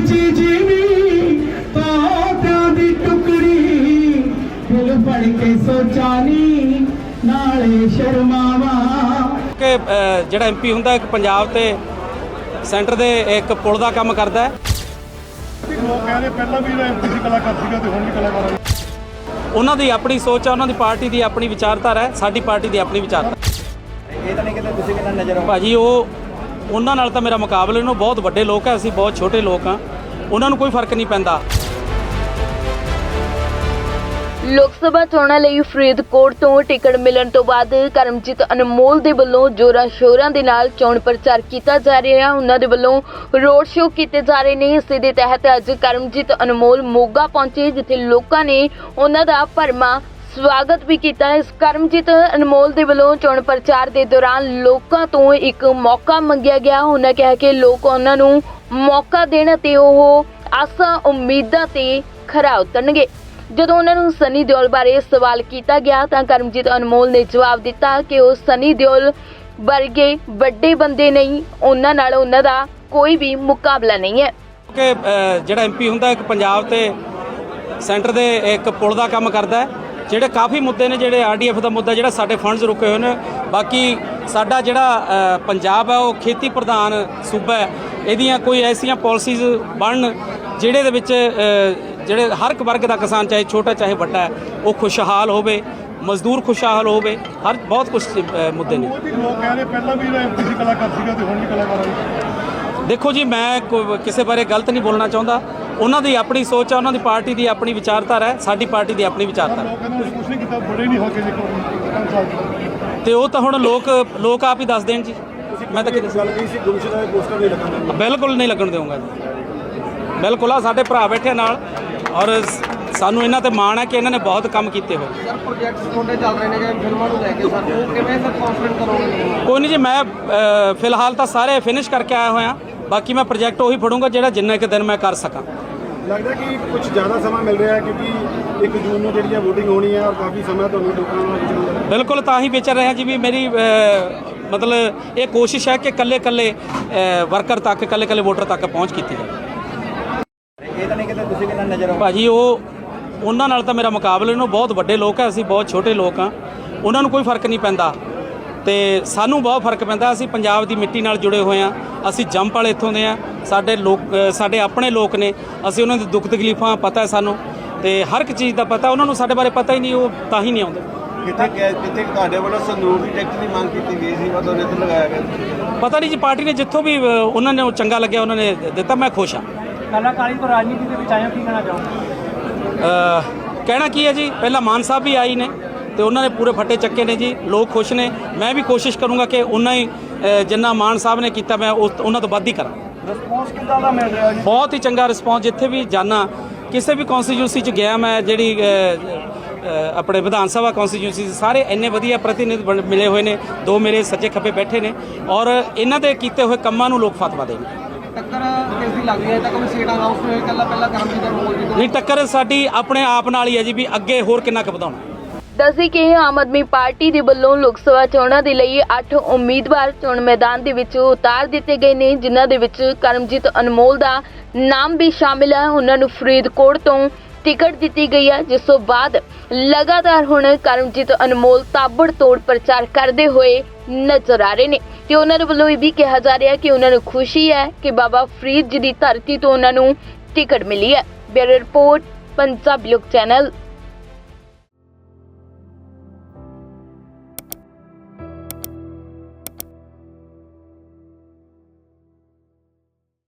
ਚੀਜ਼ ਨਹੀਂ ਤੋਤਿਆਂ ਦੀ ਟੁਕੜੀ ਦਿਲ ਫੜ ਕੇ ਸੋਚਾਨੀ ਨਾਲੇ ਸ਼ਰਮਾਵਾਂ। ਕਿ ਅ, ਜਿਹੜਾ ਐਮਪੀ ਹੁੰਦਾ ਇੱਕ ਪੰਜਾਬ ਤੇ ਸੈਂਟਰ ਦੇ ਇੱਕ ਪੁਲ ਦਾ ਕੰਮ ਕਰਦਾ ਹੈ। ਲੋਕ ਕਹਿੰਦੇ ਪਹਿਲਾਂ ਵੀ ਐਮਪੀ ਸੀ ਕਲਾਕਾਰ ਸੀਗਾ ਤੇ ਹੁਣ ਵੀ ਕਲਾਕਾਰ ਆ। ਉਹਨਾਂ ਦੀ ਆਪਣੀ ਸੋਚ ਹੈ ਉਹਨਾਂ ਦੀ ਪਾਰਟੀ ਦੀ ਆਪਣੀ ਵਿਚਾਰਧਾਰਾ ਹੈ ਸਾਡੀ ਪਾਰਟੀ ਦੀ ਆਪਣੀ ਵਿਚਾਰਧਾਰਾ। ਇਹ ਤਾਂ ਨਹੀਂ ਕਿਤੇ ਤੁਸੀਂ ਕਿੰਨਾ ਨਜ਼ਰ ਆਉਂਦਾ। ਭਾਜੀ ਉਹ ਉਹਨਾਂ ਨਾਲ ਤਾਂ ਮੇਰਾ ਮੁਕਾਬਲੇ ਨੂੰ ਬਹੁਤ ਵੱਡੇ ਲੋਕ ਹੈ ਅਸੀਂ ਬਹੁਤ ਛੋਟੇ ਲੋਕ ਹਾਂ ਉਹਨਾਂ ਨੂੰ ਕੋਈ ਫ਼ਰਕ ਨਹੀਂ ਪੈਂਦਾ। ਲੋਕ ਸਭਾ ਚੋਣਾਂ ਲਈ ਫਰੀਦਕੋਟ ਤੋਂ ਟਿਕਟ ਮਿਲਣ ਤੋਂ ਬਾਅਦ ਕਰਮਜੀਤ ਅਨਮੋਲ ਦੇ ਵੱਲੋਂ ਜੋਰਾਂ ਸ਼ੋਰਾਂ ਦੇ ਨਾਲ ਚੋਣ ਪ੍ਰਚਾਰ ਕੀਤਾ ਜਾ ਰਿਹਾ ਉਹਨਾਂ ਦੇ ਵੱਲੋਂ ਰੋਡ ਸ਼ੋਅ ਕੀਤੇ ਜਾ ਰਹੇ ਨੇ। ਇਸੇ ਦੇ ਤਹਿਤ ਅੱਜ ਕਰਮਜੀਤ ਅਨਮੋਲ ਮੋਗਾ ਪਹੁੰਚੇ, ਜਿੱਥੇ ਲੋਕਾਂ ਨੇ ਉਹਨਾਂ ਦਾ ਭਰਮਾ ਸਵਾਗਤ ਵੀ ਕੀਤਾ ਇਸ ਕਰਮਜੀਤ ਅਨਮੋਲ ਦੇ ਵੱਲੋਂ ਚੋਣ ਪ੍ਰਚਾਰ ਦੇ ਦੌਰਾਨ ਲੋਕਾਂ ਤੋਂ ਇੱਕ ਮੌਕਾ ਮੰਗਿਆ ਗਿਆ। ਉਹਨਾਂ ਕਿਹਾ ਕਿ ਲੋਕ ਉਹਨਾਂ ਨੂੰ ਮੌਕਾ ਦੇਣ ਅਤੇ ਉਹ ਆਸਾਂ ਉਮੀਦਾਂ ਤੇ ਖਰਾ ਉਤਰਨਗੇ। ਜਦੋਂ ਉਹਨਾਂ ਨੂੰ ਸਨੀ ਦਿਓਲ ਬਾਰੇ ਸਵਾਲ ਕੀਤਾ ਗਿਆ ਤਾਂ ਕਰਮਜੀਤ ਅਨਮੋਲ ਨੇ ਜਵਾਬ ਦਿੱਤਾ ਕਿ ਉਹ ਸਨੀ ਦਿਓਲ ਵਰਗੇ ਵੱਡੇ ਬੰਦੇ ਨਹੀਂ। ਉਹਨਾਂ ਨਾਲ ਉਹਨਾਂ ਦਾ ਕੋਈ ਵੀ ਮੁਕਾਬਲਾ ਨਹੀਂ ਹੈ। ਕਿ ਜਿਹੜਾ ਐਮਪੀ ਹੁੰਦਾ ਇੱਕ ਪੰਜਾਬ ਤੇ ਸੈਂਟਰ ਦੇ ਇੱਕ ਪੁਲ ਦਾ ਕੰਮ ਕਰਦਾ ਹੈ। ਜਿਹੜੇ ਕਾਫੀ ਮੁੱਦੇ ਨੇ ਜਿਹੜੇ ਆਰਡੀਐਫ ਦਾ ਮੁੱਦਾ ਜਿਹੜਾ ਸਾਡੇ ਫੰਡਸ ਰੁਕੇ ਹੋਏ ਨੇ। ਬਾਕੀ ਸਾਡਾ ਜਿਹੜਾ ਪੰਜਾਬ ਹੈ ਉਹ ਖੇਤੀ ਪ੍ਰਧਾਨ ਸੂਬਾ ਹੈ, ਇਹਦੀਆਂ ਕੋਈ ਐਸੀਆਂ ਪਾਲਿਸੀਜ਼ ਬਣਨ ਜਿਹੜੇ ਦੇ ਵਿੱਚ ਜਿਹੜੇ ਹਰ ਇੱਕ ਵਰਗ ਦਾ ਕਿਸਾਨ ਚਾਹੇ ਛੋਟਾ ਚਾਹੇ ਵੱਡਾ ਹੈ, ਉਹ ਖੁਸ਼ਹਾਲ ਹੋਵੇ, ਮਜ਼ਦੂਰ ਖੁਸ਼ਹਾਲ ਹੋਵੇ, ਹਰ, ਬਹੁਤ ਕੁਝ ਮੁੱਦੇ ਨੇ। ਲੋਕ ਕਹਿੰਦੇ ਪਹਿਲਾਂ ਵੀ ਐਮਪੀ ਕਲਾਕਾਰ ਸੀਗਾ ਤੇ ਹੁਣ ਵੀ ਕਲਾਕਾਰ ਦੇਖੋ ਜੀ, ਮੈਂ ਕਿਸੇ ਬਾਰੇ ਗਲਤ ਨਹੀਂ ਬੋਲਣਾ ਚਾਹੁੰਦਾ। ਉਹਨਾਂ ਦੀ ਆਪਣੀ ਸੋਚ ਹੈ ਉਹਨਾਂ ਦੀ ਪਾਰਟੀ ਦੀ ਆਪਣੀ ਵਿਚਾਰਧਾਰਾ ਹੈ ਸਾਡੀ ਪਾਰਟੀ ਦੀ ਆਪਣੀ ਵਿਚਾਰਧਾਰਾ। ਕੁਝ ਨਹੀਂ ਕੀਤਾ ਬੜੇ ਨਹੀਂ ਹੋ ਕੇ ਦੇਖੋ ਪੰਜ ਸਾਲ ਚ ਤੇ ਉਹ ਤਾਂ ਹੁਣ ਲੋਕ ਲੋਕ ਆਪ ਹੀ ਦੱਸ ਦੇਣ ਜੀ। ਮੈਂ ਤਾਂ ਕਿਤੇ ਗੱਲ ਕੀਤੀ ਸੀ ਗੁੰਮਸ਼ੁਦਾ ਦੇ ਪੋਸਟਰ ਨਹੀਂ ਲੱਗਣ ਬਿਲਕੁਲ ਨਹੀਂ ਲੱਗਣ ਦੇਵਾਂਗਾ ਜੀ। ਬਿਲਕੁਲ ਆ ਸਾਡੇ ਭਰਾ ਬੈਠੇ ਨਾਲ ਔਰ ਸਾਨੂੰ ਇਹਨਾਂ ਤੇ ਮਾਣ ਹੈ ਕਿ ਇਹਨਾਂ ਨੇ ਬਹੁਤ ਕੰਮ ਕੀਤੇ ਹੋਏ। ਸਰ ਪ੍ਰੋਜੈਕਟਸ ਤੁਹਾਡੇ ਚੱਲ ਰਹੇ ਨੇ ਕਿ ਫਿਲਮਾਂ ਨੂੰ ਲੈ ਕੇ ਸਰ ਉਹ ਕਿਵੇਂ ਸਰ ਕੌਨਫੀਡੈਂਟ ਕਰੋਗੇ? ਕੋਈ ਨਹੀਂ ਜੀ ਮੈਂ ਫਿਲਹਾਲ ਤਾਂ ਸਾਰੇ ਫਿਨਿਸ਼ ਕਰਕੇ ਆਇਆ ਹੋਇਆ। ਬਾਕੀ ਮੈਂ ਪ੍ਰੋਜੈਕਟ ਉਹੀ ਫੜੂੰਗਾ ਜਿਹੜਾ ਜਿੰਨੇ ਕੁ ਦਿਨ ਮੈਂ ਕਰ ਸਕਾਂ। ਲੱਗਦਾ ਕਿ ਕੁਝ ਜ਼ਿਆਦਾ ਸਮਾਂ ਮਿਲ ਰਿਹਾ ਹੈ ਕਿਉਂਕਿ 1 ਜੂਨ ਨੂੰ ਜਿਹੜੀ ਹੈ VOTING ਹੋਣੀ ਹੈ ਔਰ ਕਾਫੀ ਸਮਾਂ ਤੁਹਾਨੂੰ ਲੋਕਾਂ ਨਾਲ ਵਿਚਰਨ ਦਾ। ਬਿਲਕੁਲ ਤਾਂ ਹੀ ਵਿਚਰ ਰਿਹਾ ਜੀ ਵੀ ਮੇਰੀ ਮਤਲਬ ਇਹ ਕੋਸ਼ਿਸ਼ ਹੈ ਕਿ ਕੱਲੇ ਕੱਲੇ ਵਰਕਰ ਤੱਕ ਕੱਲੇ ਕੱਲੇ ਵੋਟਰ ਤੱਕ ਪਹੁੰਚ ਕੀਤੀ ਜਾਵੇ। ਇਹ ਤਾਂ ਨਹੀਂ ਕਿਤੇ ਤੁਸੀਂ ਕਿੰਨਾ ਨਜ਼ਰ ਆਉਂਦਾ ਭਾਜੀ ਉਹ ਉਹਨਾਂ ਨਾਲ ਤਾਂ ਮੇਰਾ ਮੁਕਾਬਲੇ ਨੂੰ ਬਹੁਤ ਵੱਡੇ ਲੋਕ ਹੈ ਅਸੀਂ ਬਹੁਤ ਛੋਟੇ ਲੋਕ ਹਾਂ। ਉਹਨਾਂ ਨੂੰ ਕੋਈ ਫ਼ਰਕ ਨਹੀਂ ਪੈਂਦਾ। ਤੇ ਸਾਨੂੰ ਬਹੁਤ ਫ਼ਰਕ ਪੈਂਦਾ ਅਸੀਂ ਪੰਜਾਬ ਦੀ ਮਿੱਟੀ ਨਾਲ ਜੁੜੇ ਹੋਏ ਹਾਂ ਅਸੀਂ ਜੰਪ ਵਾਲੇ ਇੱਥੋਂ ਦੇ ਹਾਂ ਸਾਡੇ ਲੋਕ ਸਾਡੇ ਆਪਣੇ ਲੋਕ ਨੇ ਅਸੀਂ ਉਹਨਾਂ ਦੇ ਦੁੱਖ ਤਕਲੀਫਾਂ ਪਤਾ ਹੈ ਸਾਨੂੰ ਤੇ ਹਰ ਇੱਕ ਚੀਜ਼ ਦਾ ਪਤਾ ਉਹਨਾਂ ਨੂੰ ਸਾਡੇ ਬਾਰੇ ਪਤਾ ਹੀ ਨਹੀਂ ਉਹ ਤਾਂ ਹੀ ਨਹੀਂ ਆਉਂਦੇ। ਕਿਤੇ ਕਿਤੇ ਤੁਹਾਡੇ ਵੱਲੋਂ ਸੰਦੂਕ ਦੀ ਟਿਕਟ ਦੀ ਮੰਗ ਕੀਤੀ ਗਈ ਸੀ ਮਤਲਬ ਇੱਥੇ ਲਗਾਇਆ ਗਿਆ ਪਤਾ ਨਹੀਂ ਜੀ ਪਾਰਟੀ ਨੇ ਜਿੱਥੋਂ ਵੀ ਉਹਨਾਂ ਨੇ ਉਹ ਚੰਗਾ ਲੱਗਿਆ ਉਹਨਾਂ ਨੇ ਦਿੱਤਾ ਮੈਂ ਖੁਸ਼ ਹਾਂ। ਕਲਾਕਾਰੀ ਤੋਂ ਰਾਜਨੀਤੀ ਦੇ ਵਿੱਚ ਆਇਆ ਕੀ ਕਹਿਣਾ ਚਾਹੋਗੇ? ਅ, ਕਹਿਣਾ ਕੀ ਹੈ ਜੀ ਪਹਿਲਾਂ ਮਾਨ ਸਾਹਿਬ ਵੀ ਆਈ ਨੇ। ਤੇ ਉਹਨਾਂ ਨੇ ਪੂਰੇ ਫੱਟੇ ਚੱਕੇ ਨੇ ਜੀ ਲੋਕ ਖੁਸ਼ ਨੇ। ਮੈਂ ਵੀ ਕੋਸ਼ਿਸ਼ ਕਰੂੰਗਾ ਕਿ ਉਹਨਾਂ ਹੀ ਜਿੰਨਾ ਮਾਨ ਸਾਹਿਬ ਨੇ ਕੀਤਾ ਮੈਂ ਉਹਨਾਂ ਤੋਂ ਵੱਧ ਹੀ ਕਰਾਂ। ਰਿਸਪੌਂਸ ਕਿੱਦਾਂ ਦਾ ਮਿਲ ਰਿਹਾ ਜੀ? ਬਹੁਤ ਹੀ ਚੰਗਾ ਰਿਸਪੌਂਸ ਜਿੱਥੇ ਵੀ ਜਾਣਾ ਕਿਸੇ ਵੀ ਕੌਂਸਟੀਟਿਊਂਸੀ ਚ ਗਿਆ ਮੈਂ ਜਿਹੜੀ ਆਪਣੇ ਵਿਧਾਨ ਸਭਾ ਕੌਂਸਟੀਟਿਊਂਸੀ ਸਾਰੇ ਇੰਨੇ ਵਧੀਆ ਪ੍ਰਤੀਨਿਧ ਮਿਲੇ ਹੋਏ ਨੇ ਦੋ ਮੇਰੇ ਸੱਜੇ ਖੱਬੇ ਬੈਠੇ ਨੇ ਔਰ ਇਹਨਾਂ ਦੇ ਕੀਤੇ ਹੋਏ ਕੰਮਾਂ ਨੂੰ ਲੋਕ ਫਤਵਾ ਦੇਣਗੇ ਟੱਕਰ ਕਿਸ ਦੀ ਲੱਗ ਰਹੀ ਹੈ? ਤਾਂ ਕੋਈ ਸੀਟ ਅਨਾਉਂਸ ਹੋਈ ਕੱਲਾ ਪਹਿਲਾਂ ਅਨਮੋਲ ਜੀ ਤੋਂ ਨਹੀਂ ਟੱਕਰ ਸਾਡੀ ਆਪਣੇ ਆਪ ਨਾਲ ਹੀ ਹੈ ਜੀ ਵੀ ਅੱਗੇ ਹੋਰ ਕਿੰਨਾ ਕੁ ਵਧਾਉਣਾ। ਦੱਸਦੀ ਕਿ ਆਮ ਆਦਮੀ ਪਾਰਟੀ ਦੇ ਵੱਲੋਂ ਲੋਕ ਸਭਾ ਚੋਣਾਂ ਦੇ ਲਈ 8 ਉਮੀਦਵਾਰ ਚੋਣ ਮੈਦਾਨ ਦੇ ਵਿੱਚ ਉਤਾਰ ਦਿੱਤੇ ਗਏ ਨੇ, ਜਿਨ੍ਹਾਂ ਦੇ ਵਿੱਚ ਕਰਮਜੀਤ ਅਨਮੋਲ ਦਾ ਨਾਮ ਵੀ ਸ਼ਾਮਿਲ ਹੈ। ਉਹਨਾਂ ਨੂੰ ਫਰੀਦਕੋਟ ਤੋਂ ਟਿਕਟ ਦਿੱਤੀ ਗਈ ਹੈ, ਜਿਸ ਤੋਂ ਬਾਅਦ ਲਗਾਤਾਰ ਹੁਣ ਕਰਮਜੀਤ ਅਨਮੋਲ ਤਾਬੜ ਤੋੜ ਪ੍ਰਚਾਰ ਕਰਦੇ ਹੋਏ ਨਜ਼ਰ ਆ ਰਹੇ ਨੇ। ਤੇ ਉਹਨਾਂ ਦੇ ਵੱਲੋਂ ਇਹ ਵੀ ਕਿਹਾ ਜਾ ਰਿਹਾ ਕਿ ਉਹਨਾਂ ਨੂੰ ਖੁਸ਼ੀ ਹੈ ਕਿ ਬਾਬਾ ਫਰੀਦ ਜੀ ਦੀ ਧਰਤੀ ਤੋਂ ਉਹਨਾਂ ਨੂੰ ਟਿਕਟ ਮਿਲੀ ਹੈ। ਬਿਊਰੋ ਰਿਪੋਰਟ, ਪੰਜਾਬ ਲੋਕ ਚੈਨਲ